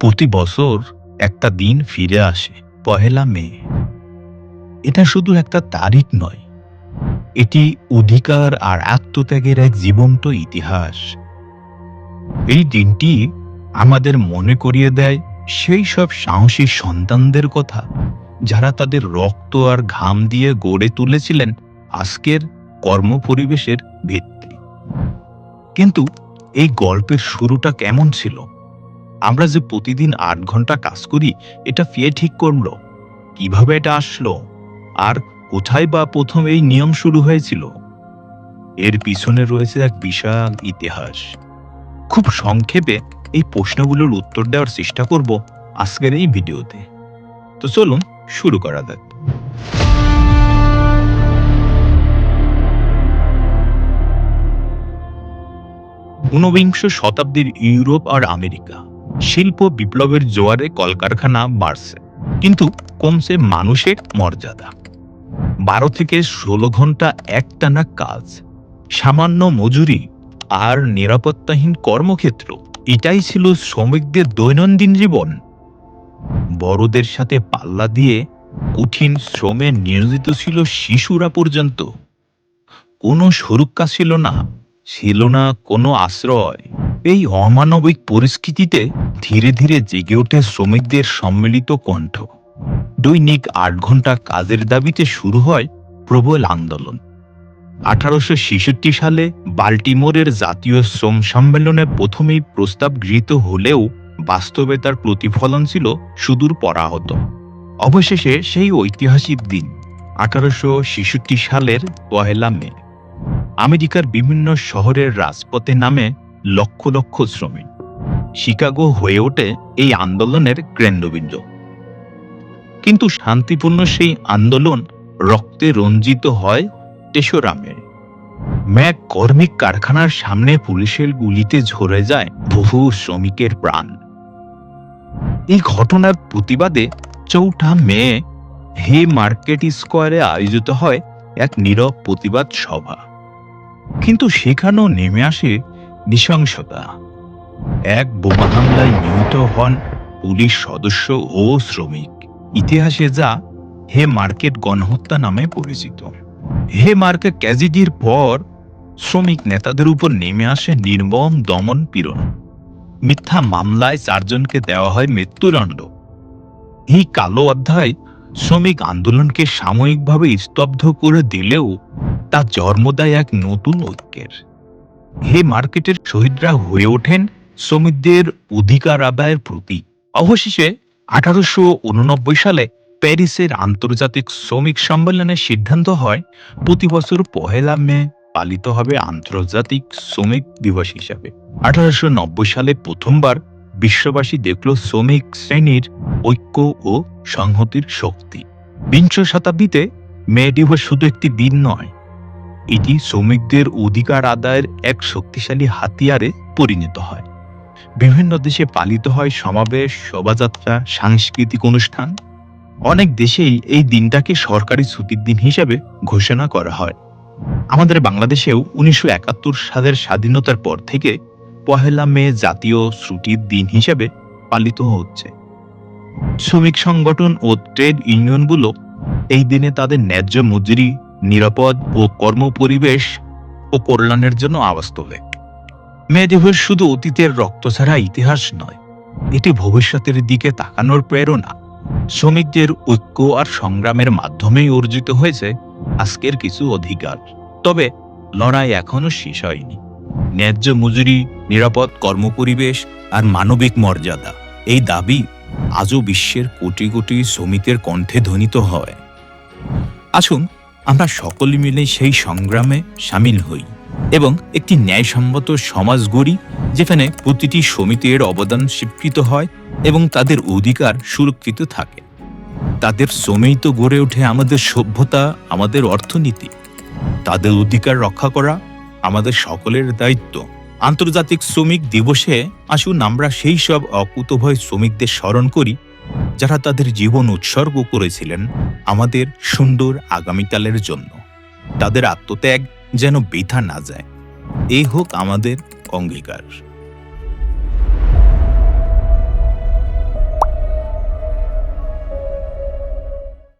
প্রতি বছর একটা দিন ফিরে আসে, পহেলা মে। এটা শুধু একটা তারিখ নয়, এটি অধিকার আর আত্মত্যাগের এক জীবন্ত ইতিহাস। এই দিনটি আমাদের মনে করিয়ে দেয় সেই সব সাহসী সন্তানদের কথা, যারা তাদের রক্ত আর ঘাম দিয়ে গড়ে তুলেছিলেন আজকের কর্মপরিবেশের ভিত্তি। কিন্তু এই গল্পের শুরুটা কেমন ছিল? আমরা যে প্রতিদিন আট ঘণ্টা কাজ করি, এটা ফিয়ে ঠিক করল। কীভাবে এটা আসলো? আর কোথায় বা প্রথম এই নিয়ম শুরু হয়েছিল? এর পিছনে রয়েছে এক বিশাল ইতিহাস। খুব সংক্ষেপে এই প্রশ্নগুলোর উত্তর দেওয়ার চেষ্টা করব আজকের এই ভিডিওতে। তো চলুন, শুরু করা যাক। ঊনবিংশ শতাব্দীর ইউরোপ আর আমেরিকা। শিল্প বিপ্লবের জোয়ারে কলকারখানা বাড়ছে। কিন্তু কমছে মানুষের মর্যাদা। বারো থেকে ষোলো ঘণ্টা একটানা কাজ। সামান্য মজুরি আর নিরাপত্তাহীন কর্মক্ষেত্র, এটাই ছিল শ্রমিকদের দৈনন্দিন জীবন। বড়দের সাথে পাল্লা দিয়ে কঠিন শ্রমে নিয়োজিত ছিল শিশুরা পর্যন্ত। কোনো সুরক্ষা ছিল না ছিল না কোনো আশ্রয়। এই অমানবিক পরিস্থিতিতে ধীরে ধীরে জেগে ওঠে শ্রমিকদের সম্মিলিত কণ্ঠ। দৈনিক আট ঘণ্টা কাজের দাবিতে শুরু হয় প্রবল আন্দোলন। আঠারোশো ছেষট্টি সালে বাল্টিমোরের জাতীয় শ্রম সম্মেলনে প্রথমেই প্রস্তাব গৃহীত হলেও বাস্তবে তার প্রতিফলন ছিল সুদূর পরাহত। অবশেষে সেই ঐতিহাসিক দিন, আঠারোশো ছেষট্টি সালের পহেলা মে। আমেরিকার বিভিন্ন শহরের রাজপথে নামে লক্ষ লক্ষ শ্রমিক। শিকাগো হয়ে ওঠে এই আন্দোলনের কেন্দ্রবিন্দু। কিন্তু শান্তিপূর্ণ সেই আন্দোলন রক্তে রঞ্জিত হয় তেসরামে ম্যাক কর্মিক কারখানার সামনে পুলিশের গুলিতে ঝরে যায় বহু শ্রমিকের প্রাণ। এই ঘটনার প্রতিবাদে চৌঠা মে হে মার্কেট স্কোয়ারে আয়োজিত হয় এক নীরব প্রতিবাদ সভা। কিন্তু সেখানেও নেমে আসে নৃশংসতা। এক বোমা হামলায় নিহত হন পুলিশ সদস্য ও শ্রমিক। ইতিহাসে যা হে মার্কেট গণহত্যা নামে পরিচিত। হে মার্কেট ক্যাজিডির পর শ্রমিক নেতাদের উপর নেমে আসে নির্মম দমন পীড়ন। মিথ্যা মামলায় চারজনকে দেওয়া হয় মৃত্যুদণ্ড। এই কালো অধ্যায় শ্রমিক আন্দোলনকে সাময়িকভাবে স্তব্ধ করে দিলেও তা জন্ম দেয় এক নতুন ঐক্যের। হে মার্কেটের শহীদরা হয়ে ওঠেন শ্রমিকদের অধিকার আদায়ের প্রতীক অবশেষে আঠারোশো উননব্বই সালে প্যারিসের আন্তর্জাতিক শ্রমিক সম্মেলনে সিদ্ধান্ত হয়, প্রতি বছর পহেলা মে পালিত হবে আন্তর্জাতিক শ্রমিক দিবস হিসাবে। আঠারোশো নব্বই সালে প্রথমবার বিশ্ববাসী দেখল শ্রমিক শ্রেণির ঐক্য ও সংহতির শক্তি। বিংশ শতাব্দীতে মে দিবস শুধু একটি দিন নয় এটি শ্রমিকদের অধিকার আদায়ের এক শক্তিশালী হাতিয়ারে পরিণত হয়। বিভিন্ন দেশে পালিত হয় সমাবেশ, শোভাযাত্রা, সাংস্কৃতিক অনুষ্ঠান। অনেক দেশেই এই দিনটাকে সরকারি ছুটির দিন হিসেবে ঘোষণা করা হয়। আমাদের বাংলাদেশেও উনিশশো একাত্তর সালের স্বাধীনতার পর থেকে পহেলা মে জাতীয় ছুটির দিন হিসেবে পালিত হচ্ছে। শ্রমিক সংগঠন ও ট্রেড ইউনিয়নগুলো এই দিনে তাদের ন্যায্য মজুরি নিরাপদ ও কর্মপরিবেশ ও কল্যাণের জন্য আওয়াজ তোলে মে শুধু অতীতের রক্ত ছাড়া ইতিহাস নয়, এটি ভবিষ্যতের দিকে তাকানোর প্রেরণা। শ্রমিকদের ঐক্য আর সংগ্রামের মাধ্যমেই অর্জিত হয়েছে আজকের কিছু অধিকার। তবে লড়াই এখনও শেষ হয়নি। ন্যায্য মজুরি, নিরাপদ কর্মপরিবেশ আর মানবিক মর্যাদা, এই দাবি আজও বিশ্বের কোটি কোটি শ্রমিকের কণ্ঠে ধ্বনিত হয়। আসুন আমরা সকলে মিলে সেই সংগ্রামে সামিল হই এবং একটি ন্যায়সম্মত সমাজ গড়ি, যেখানে প্রতিটি সমিতির অবদান স্বীকৃত হয় এবং তাদের অধিকার সুরক্ষিত থাকে। তাদের শ্রমেই তো গড়ে ওঠে আমাদের সভ্যতা, আমাদের অর্থনীতি। তাদের অধিকার রক্ষা করা আমাদের সকলের দায়িত্ব। আন্তর্জাতিক শ্রমিক দিবসে আসুন আমরা সেই সব অকুতভয় শ্রমিকদের স্মরণ করি যারা তাদের জীবন উৎসর্গ করেছিলেন আমাদের সুন্দর আগামীকালের জন্য। তাদের আত্মত্যাগ যেন বৃথা না যায়। এই হোক আমাদের অঙ্গীকার।